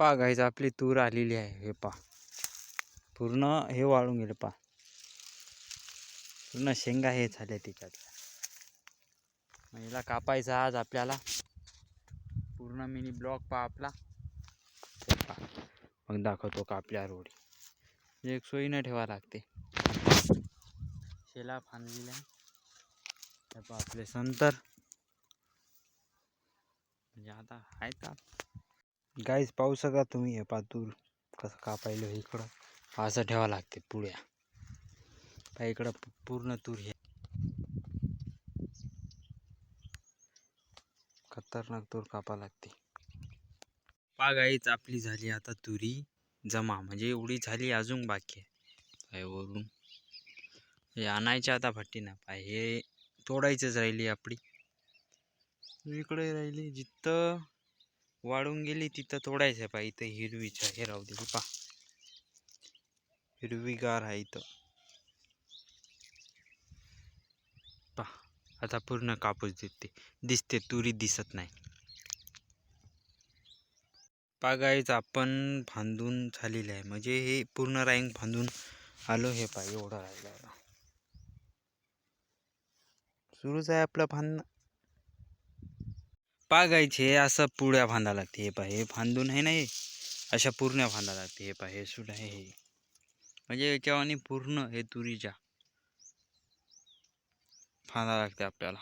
पा गायचं आपली तूर आलेली आहे हे पा. पूर्ण हे वाळून गेलं पा. पूर्ण शेंगा हे झाल्या त्याच्यात मग हिला कापायचा आज आपल्याला. पूर्ण मिनी ब्लॉक पा आपला. हे मग दाखवतो कापल्या रोडी. म्हणजे एक सोयीनं ठेवा लागते. शेला फांदलेल्या हे पहा आपले संतर. म्हणजे आता आहे का? गाईज पाहू सका तुम्ही हे पातूर कसं कापायला इकडं. असं ठेवा लागते पुळ्या इकडं पूर्ण तूर हे. खतरनाक तूर कापा लागते. पा गाईच आपली झाली आता तुरी जमा. म्हणजे एवढी झाली अजून बाकी आहे. काय वरून. हे आणायचे आता भट्टी ना पाय हे तोडायचंच राहिली आपली. इकडे राहिली जिथं वाढून गेली तिथं तोडायचं पा इथं हिरवीच हे राहू दे पा हिरवीगार आहे इथं. पा आता पूर्ण कापूस दिसते. दिसते तुरी दिसत नाही. पागायच आपण फांदून झालेलं आहे. म्हणजे हे पूर्ण राईंग फांदून आलो हे पा एवढं राहिलं आहे सुरूच आहे आपलं फांदणं. पागायचे हे असं पुड्या फांदा लागते. हे पा हे फांदून आहे ना हे? अशा पूर्ण फांदा लागते. हे पा हे आहे हे. म्हणजे याच्यावानी पूर्ण हे तुरीच्या फांदा लागते आपल्याला.